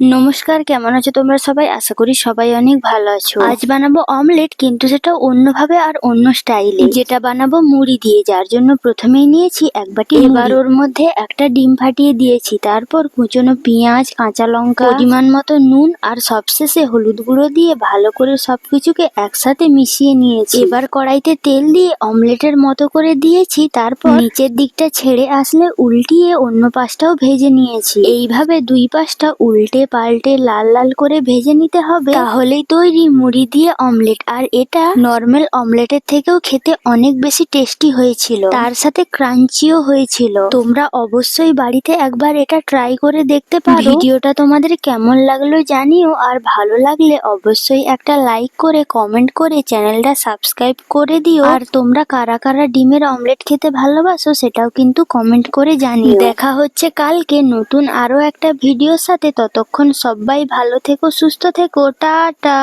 নমস্কার কেমন আছো তোমরা সবাই? আশা করি সবাই অনেক ভালো আছো। আজ বানাবো অমলেট কিন্তু সেটা অন্যভাবে আর অন্য স্টাইলে। যেটা বানাবো মুড়ি দিয়ে যার জন্য প্রথমেই নিয়েছি এক বাটি এবার ওর মধ্যে একটা ডিম ফাটিয়ে দিয়েছি। তারপর কুচনো পেঁয়াজ কাঁচা লঙ্কা পরিমাণ মতো নুন আর সবশেষে হলুদ গুঁড়ো দিয়ে ভালো করে সবকিছুকে একসাথে মিশিয়ে নিয়েছি। এবার কড়াইতে তেল দিয়ে অমলেটের মতো করে দিয়েছি। তারপর নিচের দিকটা ছেড়ে আসলে উল্টিয়ে অন্য পাশটাও ভেজে নিয়েছি। এইভাবে দুই পাশটা উল্টে পাল্টে লাল লাল করে ভেজে নিতে হবে। তাহলেই তৈরি মুড়ি দিয়ে অমলেট। আর এটা নর্মাল অমলেটের থেকেও খেতে অনেক বেশি টেস্টি হয়েছিল। তার সাথে ক্রাঞ্চিও হয়েছিল। তোমরা অবশ্যই বাড়িতে একবার এটা ট্রাই করে দেখতে পারো। ভিডিওটা তোমাদের কেমন লাগল জানিও। আর ভালো লাগলে অবশ্যই একটা লাইক করে, কমেন্ট করে চ্যানেলটা সাবস্ক্রাইব করে দিও। আর তোমরা কারা কারা ডিমের অমলেট খেতে ভালোবাসো সেটাও কিন্তু কমেন্ট করে জানিও। দেখা হচ্ছে কালকে নতুন আরও একটা ভিডিওর সাথে। ততক্ষণ সবাই ভালো থেকো সুস্থ থেকো টাটা।